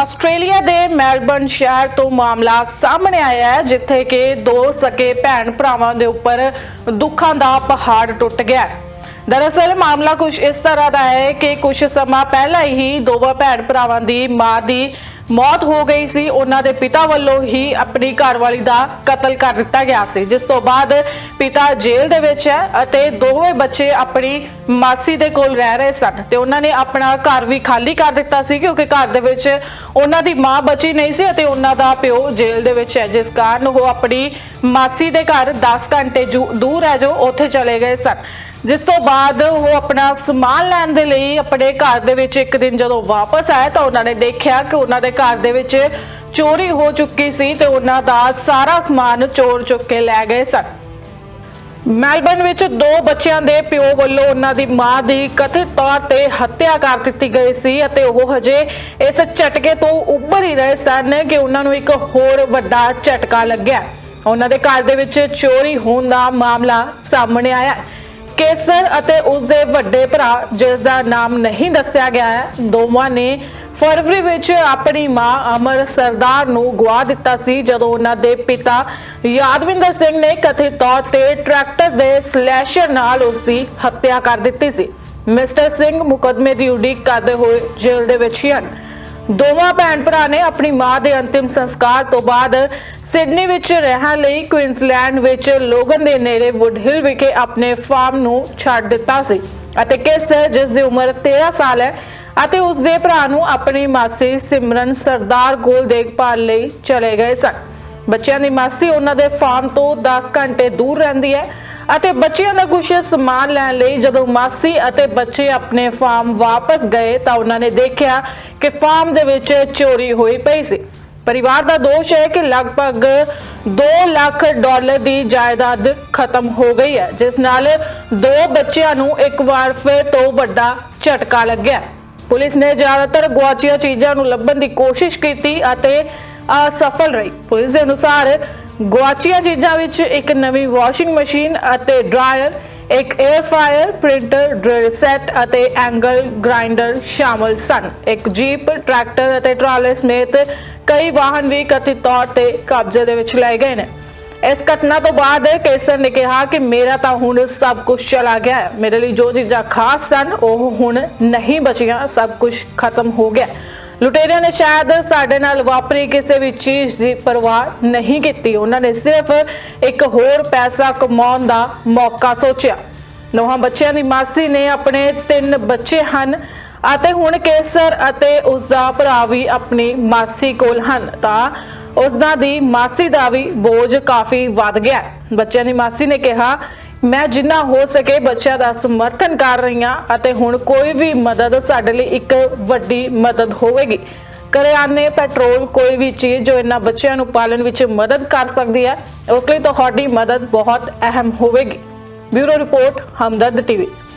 Australia ਦੇ Melbourne ਸ਼ਹਿਰ ਤੋਂ ਮਾਮਲਾ ਸਾਹਮਣੇ ਆਇਆ ਹੈ, ਜਿੱਥੇ ਕਿ ਦੋ ਸਕੇ ਭੈਣ ਭਰਾਵਾਂ ਦੇ ਉੱਪਰ ਦੁੱਖਾਂ ਦਾ ਪਹਾੜ ਟੁੱਟ ਗਿਆ ਦਰਅਸਲ, ਮਾਮਲਾ ਕੁਝ ਇਸ ਤਰ੍ਹਾਂ ਦਾ ਹੈ ਕਿ ਕੁਝ ਸਮਾਂ ਪਹਿਲਾਂ ਹੀ ਦੋਵਾਂ ਭੈਣ ਭਰਾਵਾਂ ਦੀ ਮਾਂ ਦੀ ਮੌਤ ਹੋ ਗਈ ਸੀ। ਉਹਨਾਂ ਦੇ ਪਿਤਾ ਵੱਲੋਂ ਹੀ ਆਪਣੀ ਘਰਵਾਲੀ ਦਾ ਕਤਲ ਕਰ ਦਿੱਤਾ ਗਿਆ ਸੀ। ਜਿਸ ਤੋਂ ਬਾਅਦ ਪਿਤਾ ਜੇਲ੍ਹ ਦੇ ਵਿੱਚ ਹੈ ਅਤੇ ਦੋਵੇਂ ਬੱਚੇ ਆਪਣੀ ਮਾਸੀ ਦੇ ਕੋਲ ਰਹਿ ਰਹੇ ਸਨ ਤੇ ਉਹਨਾਂ ਨੇ ਆਪਣਾ ਘਰ ਵੀ ਖਾਲੀ ਕਰ ਦਿੱਤਾ ਸੀ ਕਿਉਂਕਿ ਘਰ ਦੇ ਵਿੱਚ ਉਹਨਾਂ ਦੀ ਮਾਂ ਬਚੀ ਨਹੀਂ ਸੀ ਅਤੇ ਉਹਨਾਂ ਦਾ ਪਿਓ ਜੇਲ੍ਹ ਦੇ ਵਿੱਚ ਹੈ। ਜਿਸ ਕਾਰਨ ਉਹ ਆਪਣੀ ਮਾਸੀ ਦੇ ਘਰ 10 ਘੰਟੇ ਦੂਰ ਹੈ ਜੋ, ਉੱਥੇ ਚਲੇ ਗਏ ਸਨ। ਜਿਸ ਤੋਂ ਬਾਅਦ ਉਹ ਆਪਣਾ ਸਮਾਨ ਲੈਣ ਦੇ ਲਈ ਆਪਣੇ ਘਰ ਦੇ ਵਿੱਚ ਇੱਕ ਦਿਨ ਜਦੋਂ ਵਾਪਸ ਆਇਆ ਤਾਂ ਉਹਨਾਂ ਨੇ ਦੇਖਿਆ ਕਿ ਉਹਨਾਂ ਦੇ ਘਰ ਦੇ ਵਿੱਚ ਚੋਰੀ ਹੋ ਚੁੱਕੀ ਸੀ ਤੇ ਉਹਨਾਂ ਦਾ ਸਾਰਾ ਸਮਾਨ ਚੋਰ ਚੁੱਕ ਕੇ ਲੈ ਗਏ ਸਨ। ਮੈਲਬਰਨ ਵਿੱਚ ਦੋ ਬੱਚਿਆਂ ਦੇ ਪਿਓ ਵੱਲੋਂ ਉਹਨਾਂ ਦੀ ਮਾਂ ਦੀ ਕਥਿਤ ਤੌਰ ਤੇ ਹੱਤਿਆ ਕਰ ਦਿੱਤੀ ਗਈ ਸੀ ਅਤੇ ਉਹ ਹਜੇ ਇਸ ਝਟਕੇ ਤੋਂ ਉੱਭਰ ਹੀ ਰਹੇ ਸਨ ਕਿ ਉਹਨਾਂ ਨੂੰ ਇੱਕ ਹੋਰ ਵੱਡਾ ਝਟਕਾ ਲੱਗਿਆ। ਉਹਨਾਂ ਦੇ ਘਰ ਦੇ ਵਿੱਚ ਚੋਰੀ ਹੋਣ ਦਾ ਮਾਮਲਾ ਸਾਹਮਣੇ ਆਇਆ। ਕੇਸਰ ਅਤੇ ਉਸ ਦੇ ਵੱਡੇ ਭਰਾ, ਜਿਸ ਦਾ ਨਾਮ ਨਹੀਂ ਦੱਸਿਆ ਗਿਆ ਹੈ ਦੋਵਾਂ ਨੇ ਫਰਵਰੀ ਵਿੱਚ ਆਪਣੀ ਮਾਂ ਅਮਰ ਸਰਦਾਰ ਨੂੰ ਗਵਾ ਦਿੱਤਾ ਸੀ, ਜਦੋਂ ਉਹਨਾਂ ਦੇ ਪਿਤਾ ਯਾਦਵਿੰਦਰ ਸਿੰਘ ਨੇ ਕਥਿਤ ਤੌਰ ਤੇ ਟਰੈਕਟਰ ਦੇ ਸਲੈਸ਼ਰ ਨਾਲ ਉਸ ਦੀ ਹੱਤਿਆ ਕਰ ਦਿੱਤੀ ਸੀ। ਮਿਸਟਰ ਸਿੰਘ ਮੁਕਦਮੇ ਦੀ ਉਡੀਕ ਕਰਦੇ ਹੋਏ ਜੇਲ੍ਹ ਦੇ ਵਿੱਚ ਹੀ ਹਨ। ਦੋਵਾਂ ਭੈਣ ਭਰਾ ਨੇ ਆਪਣੀ ਮਾਂ ਦੇ ਅੰਤਿਮ ਸੰਸਕਾਰ ਤੋਂ ਬਾਅਦ ਸਿਡਨੀ ਵਿੱਚ ਰਹਿਣ ਲਈ ਕੁਇਨਸਲੈਂਡ ਵਿੱਚ ਲੋਗਨ ਦੇ ਨੇੜੇ ਵੁੱਡਹਿਲ ਵਿਖੇ ਆਪਣੇ ਫਾਰਮ ਨੂੰ ਛੱਡ ਦਿੱਤਾ ਸੀ ਅਤੇ ਕੇਸਰ ਜਿਸ ਦੀ ਉਮਰ 13 ਸਾਲ ਹੈ ਅਤੇ ਉਸ ਦੇ ਭਰਾ ਨੂੰ ਆਪਣੀ ਮਾਸੀ ਸਿਮਰਨ ਸਰਦਾਰ ਕੋਲ ਦੇਖਭਾਲ ਲਈ ਚਲੇ ਗਏ ਸਨ। ਬੱਚਿਆਂ ਦੀ ਮਾਸੀ ਉਹਨਾਂ ਦੇ ਫਾਰਮ ਤੋਂ 10 ਘੰਟੇ ਦੂਰ ਰਹਿੰਦੀ ਹੈ ਅਤੇ ਬੱਚਿਆਂ ਦਾ ਕੁਝ ਸਮਾਨ ਲੈਣ ਲਈ ਜਦੋਂ ਮਾਸੀ ਅਤੇ ਬੱਚੇ ਆਪਣੇ ਫਾਰਮ ਵਾਪਸ ਗਏ ਤਾਂ ਉਹਨਾਂ ਨੇ ਦੇਖਿਆ ਕਿ ਫਾਰਮ ਦੇ ਵਿੱਚ ਚੋਰੀ ਹੋਈ ਪਈ ਸੀ। ਪਰਿਵਾਰ ਦਾ ਦੋਸ਼ ਹੈ ਕਿ ਲਗਭਗ 2 ਲੱਖ ਡਾਲਰ ਦੀ ਜਾਇਦਾਦ ਖਤਮ ਹੋ ਗਈ ਹੈ, ਜਿਸ ਨਾਲ ਦੋ ਬੱਚਿਆਂ ਨੂੰ ਇੱਕ ਵਾਰ ਫਿਰ ਤੋਂ ਵੱਡਾ ਝਟਕਾ ਲੱਗਿਆ। ਪੁਲਿਸ ਨੇ ਜ਼ਿਆਦਾਤਰ ਗੁਆਚੀਆਂ ਚੀਜ਼ਾਂ ਨੂੰ ਲੱਭਣ ਦੀ ਕੋਸ਼ਿਸ਼ ਕੀਤੀ ਅਤੇ ਅਸਫਲ ਰਹੀ। ਪੁਲਿਸ ਦੇ ਅਨੁਸਾਰ ਗੁਆਚੀਆਂ ਚੀਜ਼ਾਂ ਵਿੱਚ ਇੱਕ ਨਵੀਂ ਵਾਸ਼ਿੰਗ ਮਸ਼ੀਨ ਅਤੇ ਡਰਾਇਰ, ਇੱਕ air fryer printer drill set ਅਤੇ ਐਂਗਲ ਗ੍ਰਾਈਂਡਰ ਸ਼ਾਮਲ ਸਨ। ਇੱਕ ਜੀਪ ਟਰੈਕਟਰ ਅਤੇ ਟਰਾਲੇ ਸਮੇਤ ਕਈ ਵਾਹਨ ਵੀ ਕਥਿਤ ਤੌਰ ਤੇ ਕਬਜ਼ੇ ਦੇ ਵਿੱਚ ਲਏ ਗਏ ਨੇ। ਇਸ ਘਟਨਾ ਤੋਂ ਬਾਅਦ ਕੇਸਰ ਨੇ ਕਿਹਾ ਕਿ ਮੇਰਾ ਤਾਂ ਹੁਣ ਸਭ ਕੁਝ ਚਲਾ ਗਿਆ ਹੈ। ਮੇਰੇ ਲਈ ਜੋ ਚੀਜ਼ਾਂ ਖਾਸ ਸਨ, ਉਹ ਹੁਣ ਨਹੀਂ ਬਚੀਆਂ, ਸਭ ਕੁਝ ਖਤਮ ਹੋ ਗਿਆ ਲੁਟੇਰਿਆਂ ਨੇ ਸ਼ਾਇਦ ਸਾਡੇ ਨਾਲ ਵਾਪਰੀ ਕਿਸੇ ਵੀ ਚੀਜ਼ ਦੀ ਪਰਵਾਹ ਨਹੀਂ ਕੀਤੀ। ਉਹਨਾਂ ਨੇ ਸਿਰਫ ਇੱਕ ਹੋਰ ਪੈਸਾ ਕਮਾਉਣ ਦਾ ਮੌਕਾ ਸੋਚਿਆ। ਨੌਹਾਂ ਬੱਚਿਆਂ ਦੀ ਮਾਸੀ ਨੇ ਆਪਣੇ ਤਿੰਨ ਬੱਚੇ ਹਨ ਅਤੇ ਹੁਣ ਕੇਸਰ ਅਤੇ ਉਸ ਦਾ ਭਰਾ ਵੀ ਆਪਣੀ ਮਾਸੀ ਕੋਲ ਹਨ। ਤਾਂ ਉਸਦਾ ਦੀ ਮਾਸੀ ਦਾ ਵੀ ਬੋਝ ਕਾਫੀ ਵੱਧ ਗਿਆ। ਬੱਚਿਆਂ ਦੀ ਮਾਸੀ ਨੇ ਕਿਹਾ, ਮੈਂ ਜਿੰਨਾ ਹੋ ਸਕੇ ਬੱਚਿਆਂ ਦਾ ਸਮਰਥਨ ਕਰ ਰਹੀ ਹਾਂ ਅਤੇ ਹੁਣ ਕੋਈ ਵੀ ਮਦਦ ਸਾਡੇ ਲਈ ਇੱਕ ਵੱਡੀ ਮਦਦ ਹੋਵੇਗੀ। ਕਰਿਆਨੇ, ਪੈਟਰੋਲ ਕੋਈ ਵੀ ਚੀਜ਼ ਜੋ ਇਹਨਾਂ ਬੱਚਿਆਂ ਨੂੰ ਪਾਲਣ ਵਿੱਚ ਮਦਦ ਕਰ ਸਕਦੀ ਹੈ, ਉਸ ਲਈ ਤੁਹਾਡੀ ਮਦਦ ਬਹੁਤ ਅਹਿਮ ਹੋਵੇਗੀ। Bureau report, Hamdard TV.